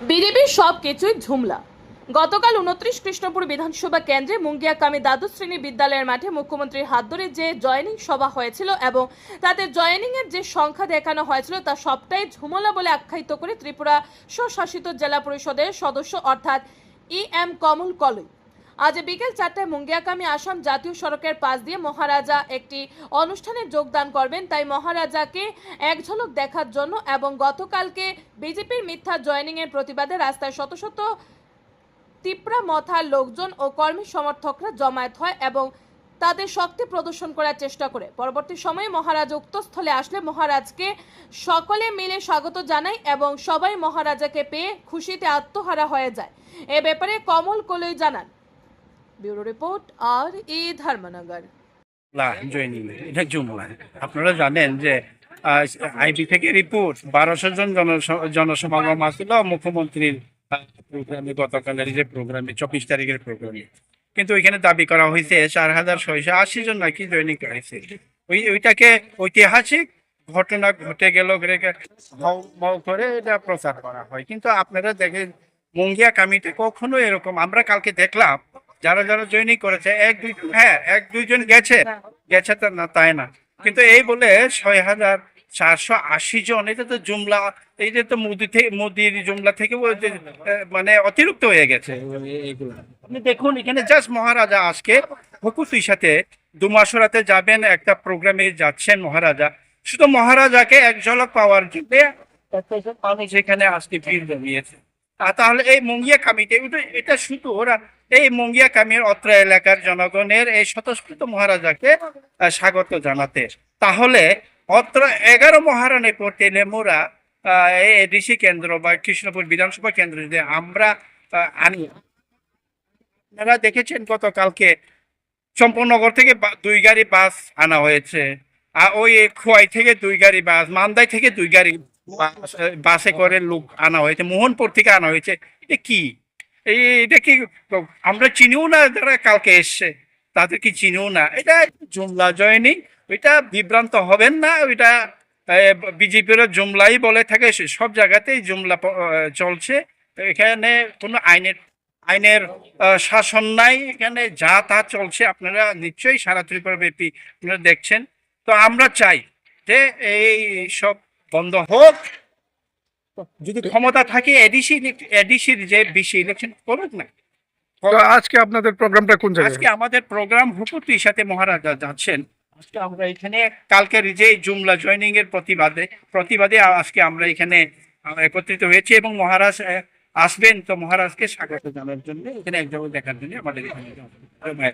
বিজেপির সব কিছুই ঝুমলা। গতকাল উনত্রিশ কৃষ্ণপুর বিধানসভা কেন্দ্রে মুঙ্গিয়াকামী দ্বাদশ শ্রেণি বিদ্যালয়ের মাঠে মুখ্যমন্ত্রীর হাত ধরে যে জয়নিং সভা হয়েছিল এবং তাতে জয়নিং এর যে সংখ্যা দেখানো হয়েছিল তা সবটাই ঝুমলা বলে আখ্যায়িত করে ত্রিপুরা স্বশাসিত জেলা পরিষদের সদস্য অর্থাৎ ই এম কমল কলই। আজ বিকেল চারটায় মুঙ্গিয়াকামী আসাম জাতীয় সড়কের পাশ দিয়ে মহারাজা একটি অনুষ্ঠানে যোগদান করবেন। তাই মহারাজাকে এক ঝলক দেখার জন্য এবং গতকালকে বিজেপির মিথ্যা জয়েনিং এর প্রতিবাদে রাস্তায় শত শত তিপ্রা মথার লোকজন ও কর্মী সমর্থকরা জমায়েত হয় এবং তাদের শক্তি প্রদর্শন করার চেষ্টা করে। পরবর্তী সময়ে মহারাজ উক্ত স্থলে আসলে মহারাজকে সকলে মিলে স্বাগত জানায় এবং সবাই মহারাজাকে পেয়ে খুশিতে আত্মহারা হয়ে যায়। এ ব্যাপারে কমল কলই জানান। ব্যুরো রিপোর্ট আর ই ধর্মনগর। এটা জুমলা। আপনারা জানেন যে আইবি থেকে রিপোর্ট, বারোশো জন জনসমাগম আসছিল, মুখ্যমন্ত্রীর প্রোগ্রামে, গতকালের যে প্রোগ্রামে, চব্বিশ তারিখের প্রোগ্রামে। কিন্তু ওইখানে দাবি করা হয়েছে, চার হাজার ছয়শো আশি জন নাকি জয়নিং করেছে ওই, ওইটাকে ঐতিহাসিক ঘটনা ঘটে গেল করে এটা প্রচার করা হয়। কিন্তু আপনারা দেখেন, মঙ্গিয়া কামিতে কখনো এরকম, আমরা কালকে দেখলাম যারা যারা জয়েনিং করেছে এক দুই হ্যাঁ এক দুইজন গেছে। গেছে তো না তাই না। কিন্তু এই বলে ছয় হাজার চারশো আশি জন এটা তো জুমলা এই যে তো মোদি থেকে মোদির জুমলা থেকে মানে অতিরিক্ত হয়ে গেছে। আপনি দেখুন এখানে জাস্ট মহারাজা আজকে হকুসির সাথে দুমাসরাতে যাবেন একটা প্রোগ্রামে যাচ্ছেন মহারাজা। শুধু মহারাজাকে এক ঝলক পাওয়ার জন্য মানুষ এখানে আজকে ভিড় জমিয়েছে। তাহলে এই মঙ্গিয়া কামিতে এটা- শুধু ওরা এই মঙ্গিয়া কামির অত্র এলাকার জনগণের এই স্বতঃস্ফূর্ত মহারাজাকে স্বাগত জানাতে। তাহলে অত্র এগারো মহারানী করতে আহ, এই এডিসি কেন্দ্র বা কৃষ্ণপুর বিধানসভা কেন্দ্র যদি আমরা আনি আপনারা দেখেছেন গতকালকে চম্পনগর থেকে দুই গাড়ি বাস আনা হয়েছে। আর ওই খোয়াই থেকে দুই গাড়ি বাস মান্দাই থেকে দুই গাড়ি বাস, করে লোক আনা হয়েছে মোহনপুর থেকে আনা হয়েছে। এটা কি? এটা কি আমরা চিনিও না যারা কালকে এসছে তাদের কি চিনিও না? এটা জুমলা জয়নিং ওইটা বিভ্রান্ত হবেন না ওইটা বিজেপির জুমলাই বলে থাকে সব জায়গাতেই জুমলা চলছে। এখানে কোনো আইনের আইনের শাসন নাই এখানে যা তা চলছে আপনারা নিশ্চয়ই সারা ত্রিপুরা ব্যাপী আপনারা দেখছেন। তো আমরা চাই যে এই সব বন্ধ হোক। যদি ক্ষমতা থাকে এডিসি এডিসির যে বেশি ইলেকশন করুক না। আজকে আপনাদের প্রোগ্রামটা কোন আজকে আমাদের প্রোগ্রাম হুকুটির সাথে মহারাজা যাচ্ছেন। আজকে আমরা এখানে কালকের যে জুমলা জয়নিং এর প্রতিবাদে প্রতিবাদে আজকে আমরা এখানে একত্রিত হয়েছি এবং মহারাজ আসবেন। তো মহারাজকে স্বাগত জানার জন্য এখানে এক জায়গায় দেখার জন্য আমাদের এখানে।